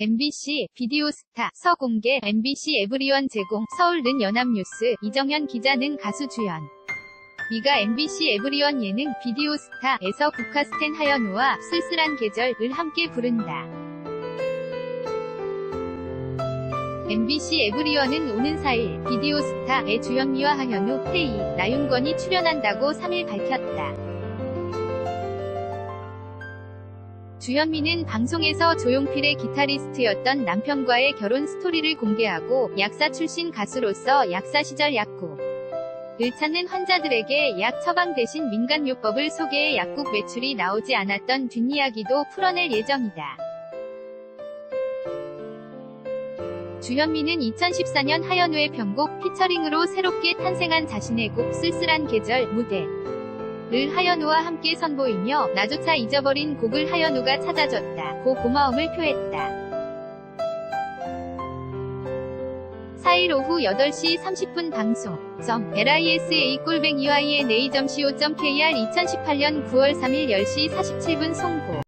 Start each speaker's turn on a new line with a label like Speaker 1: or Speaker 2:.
Speaker 1: MBC 비디오스타 서공개 MBC 에브리원 제공 서울는 연합뉴스 이정현 기자 는 가수 주연 미가 MBC 에브리원 예능 비디오스타에서 국카스텐 하연우와 쓸쓸한 계절을 함께 부른다. MBC 에브리원은 오는 4일 비디오스타에 주현미와 하현우, 태희, 나윤건이 출연한다고 3일 밝혔다. 주현미는 방송에서 조용필의 기타리스트였던 남편과의 결혼 스토리를 공개하고 약사 출신 가수로서 약사 시절 약국 을 찾는 환자들에게 약 처방 대신 민간요법을 소개해 약국 매출이 나오지 않았던 뒷이야기도 풀어낼 예정이다. 주현미는 2014년 하현우의 편곡 피처링으로 새롭게 탄생한 자신의 곡 쓸쓸한 계절 무대 를 하현우와 함께 선보이며 나조차 잊어버린 곡을 하현우가 찾아줬다. 고 고마움을 표했다. 4일 오후 8시 30분 방송. 점 lisa y n a co.kr 2018년 9월 3일 10시 47분 송고.